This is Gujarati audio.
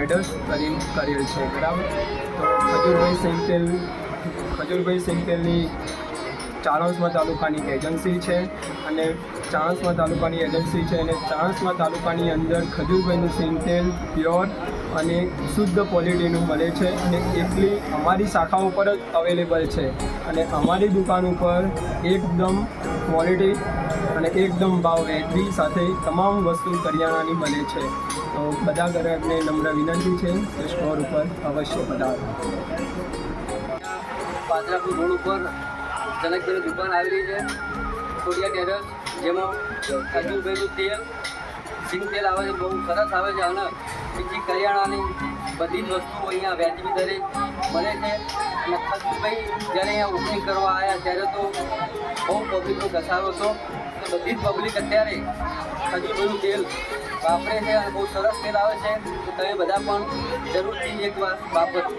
ટ્રેડર્સ કરીને કરેલ છે, બરાબર? તો ખજૂરભાઈ સિંગતેલ ખજૂરભાઈ સિંગતેલની ચાણસ્મા તાલુકાની એજન્સી છે અને ચાણસમા તાલુકાની એજન્સી છે અને ચાણસમા તાલુકાની અંદર ખજૂરભાઈનું સિંગતેલ પ્યોર અને શુદ્ધ ક્વોલિટીનું મળે છે અને એટલી અમારી શાખા ઉપર જ અવેલેબલ છે અને અમારી દુકાન ઉપર એકદમ ક્વોલિટી અને એકદમ ભાવ વેચવી સાથે તમામ વસ્તુ કરિયાણાની મળે છે. તો બધા ગ્રાહકને નમ્ર વિનંતી છે કે સ્ટોર ઉપર અવશ્ય પધારો. પાદરાપુર રોડ ઉપર જનકભાઈની દુકાન આવેલી છે. ખોડિયા ટેરસ, જેમાં ખજૂરભાઈનું તેલ સિંગ તેલ આવે છે, બહુ સરસ આવે છે. અને બીજી કરિયાણાની બધી જ વસ્તુઓ અહીંયા વ્યાજબી દરે મળે છે. અને ખજુભાઈ જ્યારે અહીંયા ઓપનિંગ કરવા આવ્યા ત્યારે તો બહુ પબ્લિકનો ઘસારો હતો તો બધી જ પબ્લિક અત્યારે ખજૂરભાઈનું તેલ. વાપરે છે અને બહુ સરસ તેલ આવે છે. તો તમે બધા પણ જરૂરથી એકવાર વાપરજો.